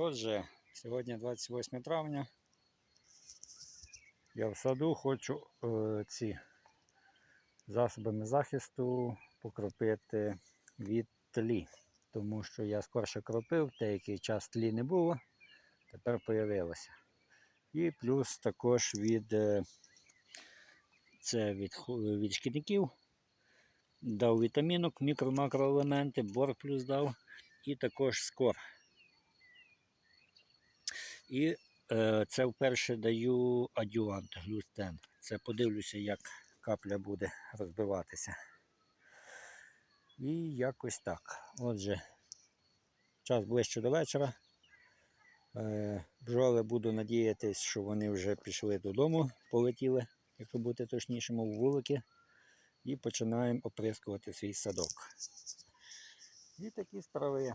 Отже, сьогодні 28 травня. Я в саду хочу е, ці засобами захисту покропити від тлі. Тому що я скорше кропив, деякий час тлі не було, тепер появилося. І плюс також від, е, це від, від шкідників. Дав вітамінок, мікро-макроелементи, бор плюс дав і також скор. І е, це вперше даю адювант глюстен. Це подивлюся, як капля буде розбиватися. І якось так. Отже, час ближче до вечора. Е, бджоли буду надіятись, що вони вже пішли додому, полетіли, якщо бути точнішим, у вулики. І починаємо оприскувати свій садок. І такі справи.